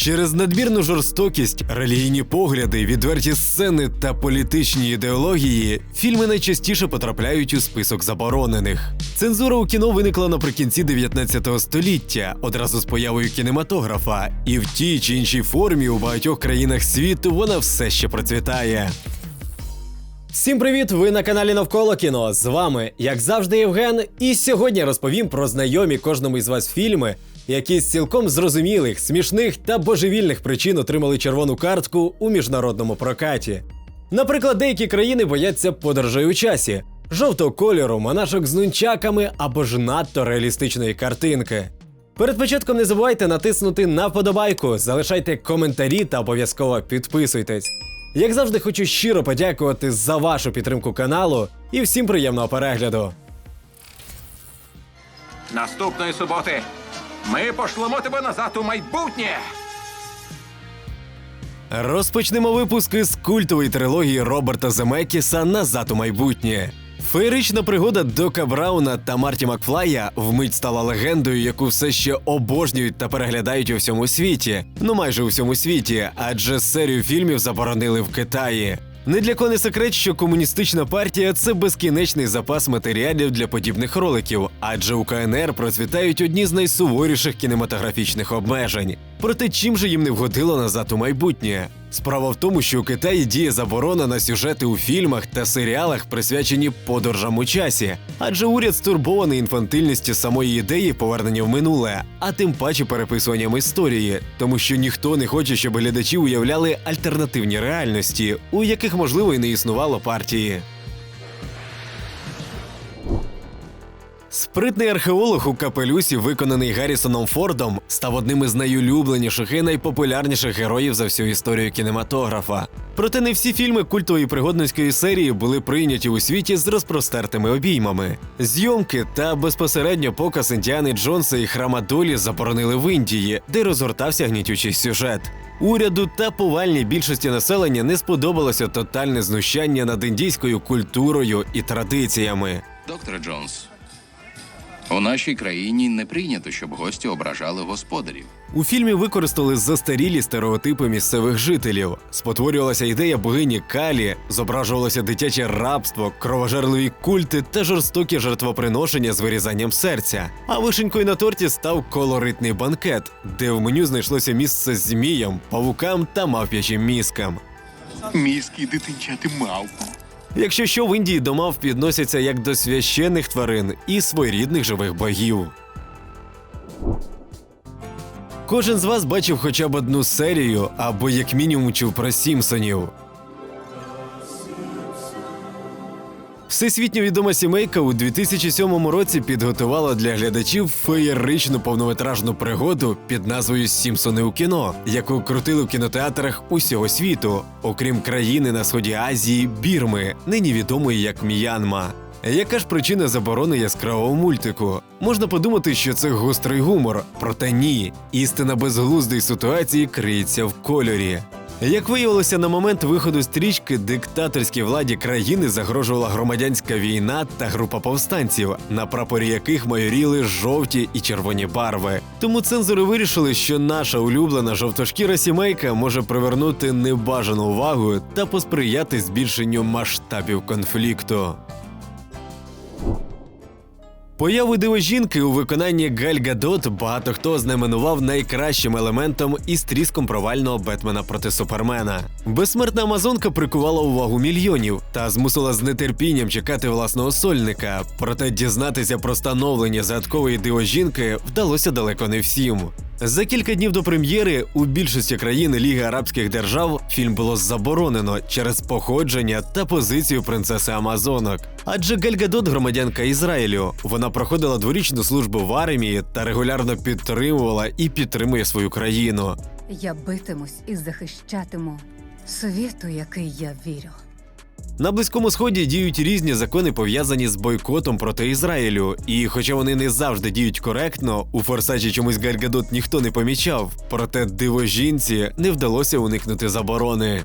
Через надмірну жорстокість, релігійні погляди, відверті сцени та політичні ідеології фільми найчастіше потрапляють у список заборонених. Цензура у кіно виникла наприкінці 19 століття, одразу з появою кінематографа, і в тій чи іншій формі у багатьох країнах світу вона все ще процвітає. Всім привіт! Ви на каналі Навколо кіно. З вами, як завжди, Євген. І сьогодні розповім про знайомі кожному із вас фільми, які з цілком зрозумілих, смішних та божевільних причин отримали червону картку у міжнародному прокаті. Наприклад, деякі країни бояться подорожей у часі, жовтого кольору, монашок з нунчаками або ж надто реалістичної картинки. Перед початком не забувайте натиснути на вподобайку, залишайте коментарі та обов'язково підписуйтесь. Як завжди, хочу щиро подякувати за вашу підтримку каналу і всім приємного перегляду. Наступної суботи ми пошлемо тебе назад у майбутнє. Розпочнемо випуск із культової трилогії Роберта Земекіса Назад у майбутнє. Феєрична пригода Дока Брауна та Марті Макфлая вмить стала легендою, яку все ще обожнюють та переглядають у всьому світі. Ну майже у всьому світі, адже серію фільмів заборонили в Китаї. Не для кого не секрет, що комуністична партія це безкінечний запас матеріалів для подібних роликів, адже у КНР процвітають одні з найсуворіших кінематографічних обмежень. Проте чим же їм не вгодило назад у майбутнє? Справа в тому, що у Китаї діє заборона на сюжети у фільмах та серіалах, присвячені подорожам у часі, адже уряд стурбований інфантильністю самої ідеї повернення в минуле, а тим паче переписуванням історії, тому що ніхто не хоче, щоб глядачі уявляли альтернативні реальності, у яких можливо і не існувало партії. Спритний археолог у капелюсі, виконаний Гаррісоном Фордом, став одним із найулюбленіших і найпопулярніших героїв за всю історію кінематографа. Проте не всі фільми культової пригодницької серії були прийняті у світі з розпростертими обіймами. Зйомки та безпосередньо показ Індіани Джонса і Храма Долі заборонили в Індії, де розгортався гнітючий сюжет. Уряду та повальній більшості населення не сподобалося тотальне знущання над індійською культурою і традиціями. Доктор Джонс, у нашій країні не прийнято, щоб гості ображали господарів. У фільмі використали застарілі стереотипи місцевих жителів. Спотворювалася ідея богині Калі, зображувалося дитяче рабство, кровожерливі культи та жорстокі жертвоприношення з вирізанням серця. А вишенькою на торті став колоритний банкет, де в меню знайшлося місце зміям, павукам та мавп'ячим мізкам. Мізки дитинчати мавпу. Якщо що в Індії до мав підносяться як до священних тварин і своєрідних живих богів. Кожен з вас бачив хоча б одну серію або як мінімум чув про Сімпсонів. Всесвітньо відома сімейка у 2007 році підготувала для глядачів феєричну повнометражну пригоду під назвою Сімпсони у кіно, яку крутили в кінотеатрах усього світу, окрім країни на сході Азії Бірми, нині відомої як М'янма. Яка ж причина заборони яскравого мультику? Можна подумати, що це гострий гумор, проте ні. Істина безглуздої ситуації криється в кольорі. Як виявилося, на момент виходу стрічки диктаторській владі країни загрожувала громадянська війна та група повстанців, на прапорі яких майоріли жовті і червоні барви. Тому цензори вирішили, що наша улюблена жовтошкіра сімейка може привернути небажану увагу та посприяти збільшенню масштабів конфлікту. Появу дивожінки у виконанні Галь Гадот багато хто знаменував найкращим елементом із тріском провального Бетмена проти Супермена. Безсмертна Амазонка прикувала увагу мільйонів та змусила з нетерпінням чекати власного сольника. Проте дізнатися про становлення загадкової дивожінки вдалося далеко не всім. За кілька днів до прем'єри у більшості країн Ліги Арабських держав фільм було заборонено через походження та позицію принцеси Амазонок. Адже Галь Гадот – громадянка Ізраїлю. Вона проходила дворічну службу в армії та регулярно підтримувала і підтримує свою країну. Я битимусь і захищатиму світу, який я вірю. На близькому сході діють різні закони, пов'язані з бойкотом проти Ізраїлю. І хоча вони не завжди діють коректно, у форсажі чомусь Гальгадот ніхто не помічав. Проте дивожінці не вдалося уникнути заборони.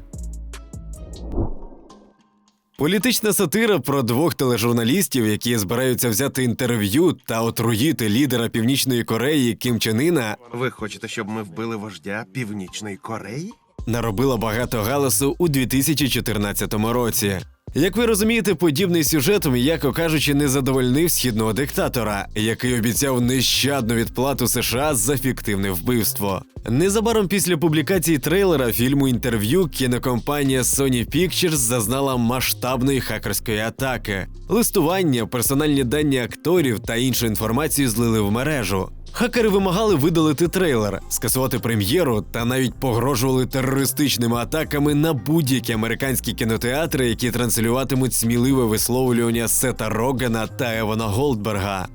Політична сатира про двох тележурналістів, які збираються взяти інтерв'ю та отруїти лідера Північної Кореї Кім Чен Іна, Ви хочете, щоб ми вбили вождя Північної Кореї? Наробила багато галасу у 2014 році. Як ви розумієте, подібний сюжет, м'яко кажучи, не задовольнив східного диктатора, який обіцяв нещадну відплату США за фіктивне вбивство. Незабаром після публікації трейлера фільму інтерв'ю кінокомпанія Sony Pictures зазнала масштабної хакерської атаки. Листування, персональні дані акторів та іншу інформацію злили в мережу. Хакери вимагали видалити трейлер, скасувати прем'єру та навіть погрожували терористичними атаками на будь-які американські кінотеатри, які транслюватимуть сміливе висловлювання Сета Рогана та Евана Голдберга.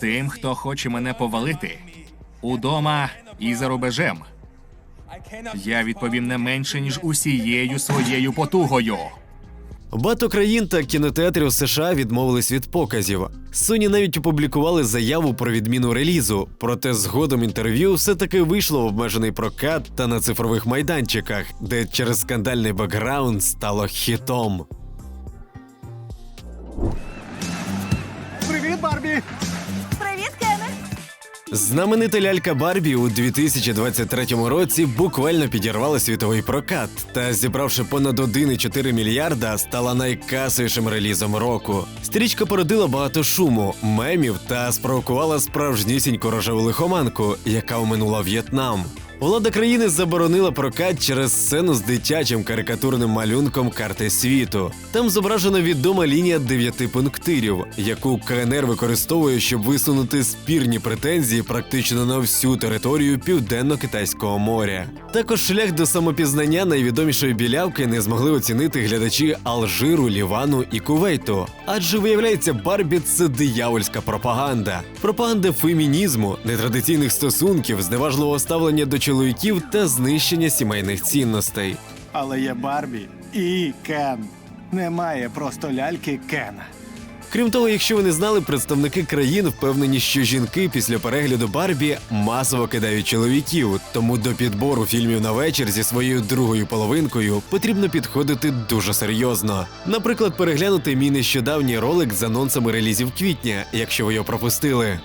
Тим, хто хоче мене повалити, удома і за рубежем. Я відповім не менше, ніж усією своєю потугою. Багато країн та кінотеатрів США відмовились від показів. Sony навіть опублікували заяву про відміну релізу, проте згодом інтерв'ю все таки вийшло в обмежений прокат та на цифрових майданчиках, де через скандальний бекграунд стало хітом. Привіт, Кене! Знаменита лялька Барбі у 2023 році буквально підірвала світовий прокат та, зібравши понад 1,4 мільярда, стала найкасовішим релізом року. Стрічка породила багато шуму, мемів та спровокувала справжнісіньку рожеву лихоманку, яка оминула В'єтнам. Влада країни заборонила прокат через сцену з дитячим карикатурним малюнком карти світу. Там зображена відома лінія дев'яти пунктирів, яку КНР використовує, щоб висунути спірні претензії практично на всю територію південно-китайського моря. Також шлях до самопізнання найвідомішої білявки не змогли оцінити глядачі Алжиру, Лівану і Кувейту. Адже виявляється, Барбі це диявольська пропаганда, пропаганда фемінізму, нетрадиційних стосунків, зневажливого ставлення до чоловіків та знищення сімейних цінностей. Але є Барбі і Кен. Немає просто ляльки Кена. Крім того, якщо ви не знали, представники країн впевнені, що жінки після перегляду Барбі масово кидають чоловіків. Тому до підбору фільмів на вечір зі своєю другою половинкою потрібно підходити дуже серйозно. Наприклад, переглянути мій нещодавній ролик з анонсами релізів квітня, якщо ви його пропустили.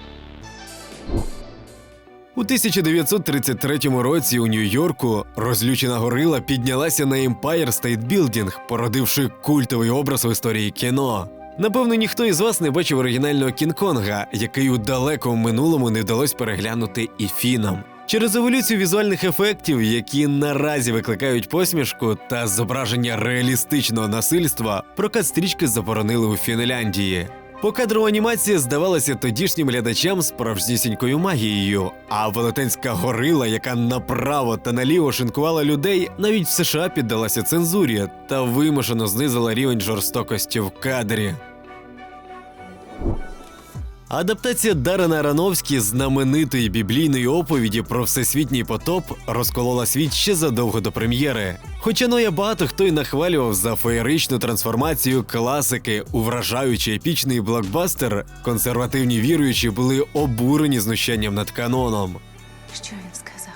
У 1933 році у Нью-Йорку розлючена горила піднялася на Empire State Building, породивши культовий образ в історії кіно. Напевно, ніхто із вас не бачив оригінального Кінг-Конга, який у далекому минулому не вдалося переглянути і фінам. Через еволюцію візуальних ефектів, які наразі викликають посмішку, та зображення реалістичного насильства, прокат стрічки заборонили у Фінляндії. Покадрова анімація здавалася тодішнім глядачам справжнісінькою магією, а велетенська горила, яка направо та наліво шинкувала людей, навіть в США піддалася цензурі та вимушено знизила рівень жорстокості в кадрі. Адаптація Дарена Аронофські знаменитої біблійної оповіді про всесвітній потоп розколола світ ще задовго до прем'єри. Хоча Ноя багато хто й нахвалював за феєричну трансформацію класики у вражаючий епічний блокбастер, консервативні віруючі були обурені знущанням над каноном. Що він сказав?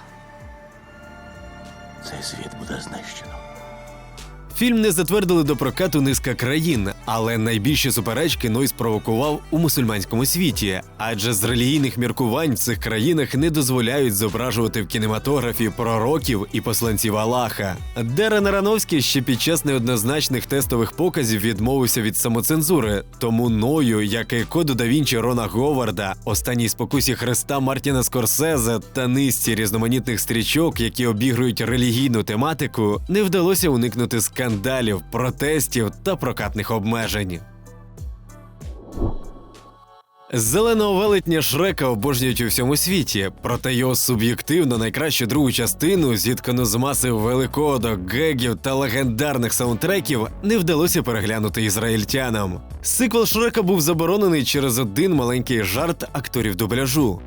Цей світ буде знищено. Фільм не затвердили до прокату низка країн, але найбільші суперечки Ной спровокував у мусульманському світі, адже з релігійних міркувань в цих країнах не дозволяють зображувати в кінематографі пророків і посланців Аллаха. Дерен Аронофський ще під час неоднозначних тестових показів відмовився від самоцензури, тому Ною, як і коду да Вінчі Рона Говарда, останній спокусі Христа Мартіна Скорсезе та низці різноманітних стрічок, які обігрують релігійну тематику, не вдалося уникнути скандалів, протестів та прокатних обмежень. Зеленого велетня Шрека обожнюють у всьому світі, проте його суб'єктивно найкращу другу частину, зіткану з маси великодок, гегів та легендарних саундтреків, не вдалося переглянути ізраїльтянам. Сиквел Шрека був заборонений через один маленький жарт акторів дубляжу.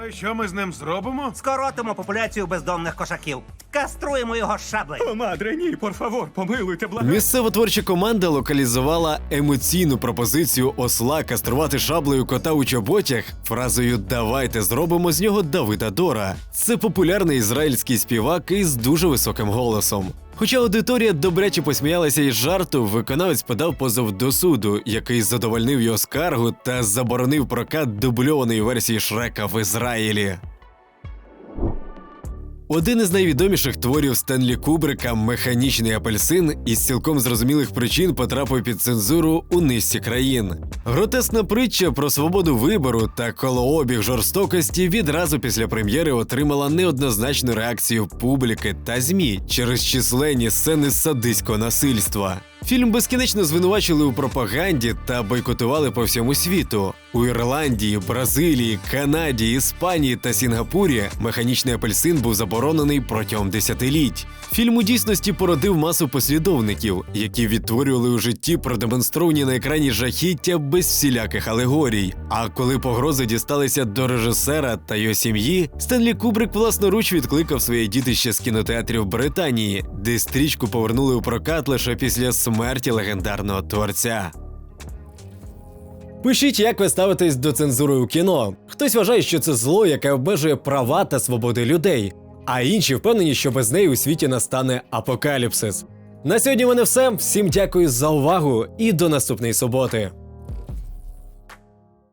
Ну і що ми з ним зробимо? Скоротимо популяцію бездомних кошаків. Каструємо його шаблею. Мадре, ні, por favor, помилуйте, благаю. Місцева творча команда локалізувала емоційну пропозицію осла каструвати шаблею кота у чоботях фразою Давайте зробимо з нього Давида Дора. Це популярний ізраїльський співак із дуже високим голосом. Хоча аудиторія добряче посміялася із жарту, виконавець подав позов до суду, який задовольнив його скаргу та заборонив прокат дубльованої версії Шрека в Ізраїлі. Один із найвідоміших творів Стенлі Кубрика Механічний апельсин із цілком зрозумілих причин потрапив під цензуру у низці країн. Гротесна притча про свободу вибору та колообіг жорстокості відразу після прем'єри отримала неоднозначну реакцію публіки та ЗМІ через численні сцени садиського насильства. Фільм безкінечно звинувачили у пропаганді та бойкотували по всьому світу. У Ірландії, Бразилії, Канаді, Іспанії та Сінгапурі механічний апельсин був заборонений протягом десятиліть. Фільм у дійсності породив масу послідовників, які відтворювали у житті продемонстровані на екрані жахіття без всіляких алегорій. А коли погрози дісталися до режисера та його сім'ї, Стенлі Кубрик власноруч відкликав своє дітище з кінотеатрів Британії, де стрічку повернули у прокат лише після смерті легендарного творця. Пишіть, як ви ставитесь до цензури у кіно. Хтось вважає, що це зло, яке обмежує права та свободи людей, а інші впевнені, що без неї у світі настане апокаліпсис. На сьогодні в мене все. Всім дякую за увагу і до наступної суботи.